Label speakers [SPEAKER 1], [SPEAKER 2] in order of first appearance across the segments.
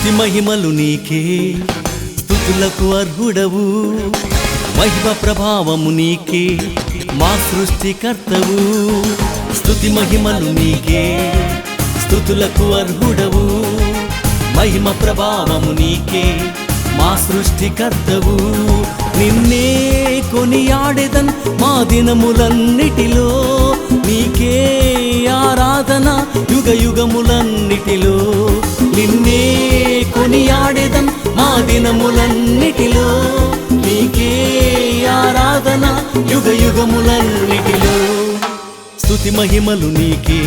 [SPEAKER 1] స్థుతి మహిమలు నీకే స్థుతులకు అర్హుడవు. మహిమ ప్రభావము నీకే మా సృష్టికర్తవు. స్థుతి మహిమలు నీకే స్థుతులకు అర్హుడవు. మహిమ ప్రభావము నీకే మా సృష్టికర్తవు. నిన్నే కొనియాడేదన్ మా దినములన్నిటిలో నీకే ఆరాధన యుగ యుగములన్నిటిలో నిన్నే కొనియాడేదం మా దినములన్నిటిలో. నీకే ఆరాధన యుగ యుగములన్నిటిలో స్థుతి మహిమలు నీకే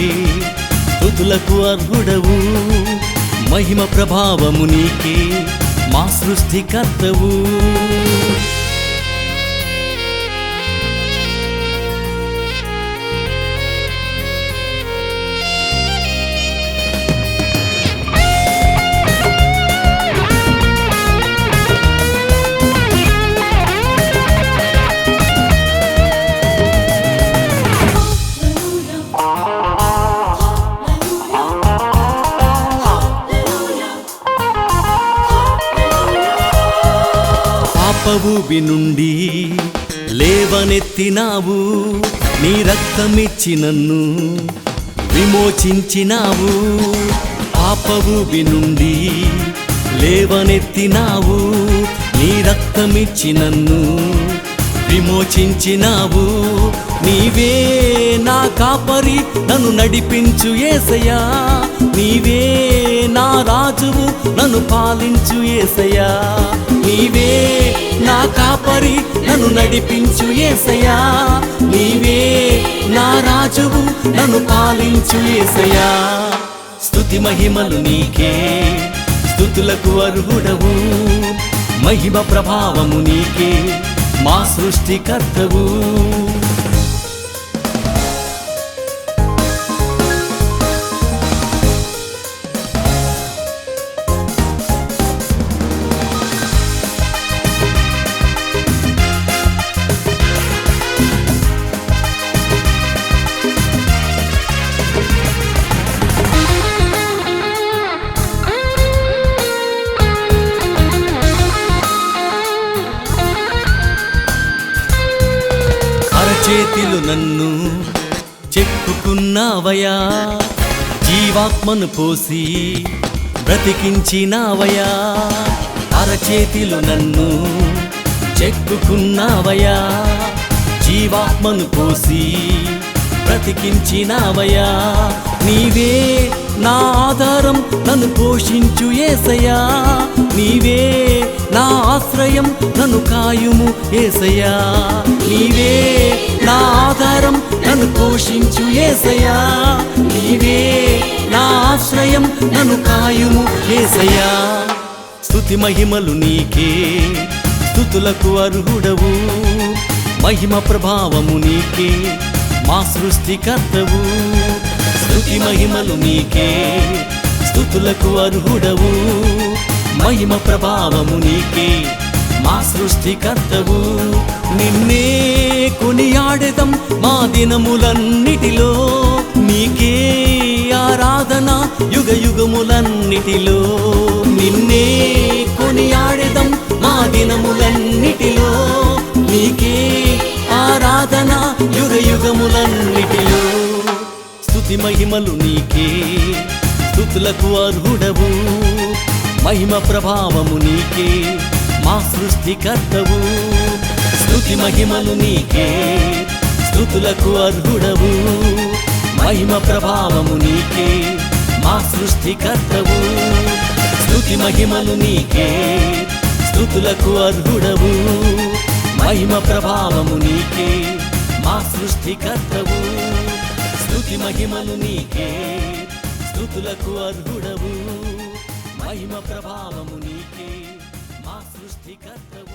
[SPEAKER 1] స్తుతులకు అర్హుడవు. మహిమ ప్రభావము నీకే మా సృష్టికర్తవు. పాపవుబి నుండి లేవనెత్తినావు. నీ రక్తమిచ్చి నన్ను విమోచించినావు. పాపవుబి నుండి లేవనెత్తినావు. నీ రక్తమిచ్చి నన్ను విమోచించినావు. నీవే నా కాపరి నన్ను నడిపించు ఏసయా నీవే నా రాజువు నన్ను పాలించు ఏసయా నీవే నా కాపరి నన్ను నడిపించు ఏసయా నీవే నా రాజువు నన్ను పాలించు ఏసయా స్తుతి మహిమలు నీకే స్తుతులకు అర్హుడవు. మహిమ ప్రభావము నీకే మా సృష్టికర్తవు. చెక్కుకున్నావయా జీవాత్మను పోసి బ్రతికించినావయా అరచేతిలు నన్ను చెక్కుకున్నావయా జీవాత్మను పోసి బ్రతికించినావయా నీవే నా ఆధారం నన్ను పోషించు ఏసయా నీవే నా ఆశ్రయం నన్ను కాయుము ఏసయా నీవే నా ఆధారం నన్ను పోషించు ఏసయా నీవే నా ఆశ్రయం నన్ను కాయుము ఏసయా స్థుతి మహిమలు నీకే స్థుతులకు అర్హుడవు. మహిమ ప్రభావము నీకే మా సృష్టికర్తవు. స్థుతి మహిమలు నీకే స్థుతులకు అర్హుడవు. మహిమ ప్రభావము నీకే మా సృష్టికర్తవు. నిన్నే కొనియాడెదం మా దినములన్నిటిలో. నీకే ఆరాధన యుగ యుగములన్నిటిలో నిన్నే కొనియాడెదం మా దినములన్నిటిలో. నీకే యుగములన్నిటిలో స్థుతి మహిమలు నీకే. స్థుతులకు అర్హుడవు మహిమ ప్రభావము నీకే. మా సృష్టికర్తవు స్థుతి మహిమలు నీకే. స్థుతులకు అర్హుడవు మహిమ ప్రభావము నీకే. మా సృష్టికర్తవు స్థుతి మహిమలు నీకే. స్థుతులకు అర్హుడవు మహిమ ప్రభావము నీకే. మా సృష్టికర్తవు. స్థుతి మహిమలు నీకే స్థుతులకు అర్హుడవు. మహిమ ప్రభావము నీకే మా సృష్టికర్తవు.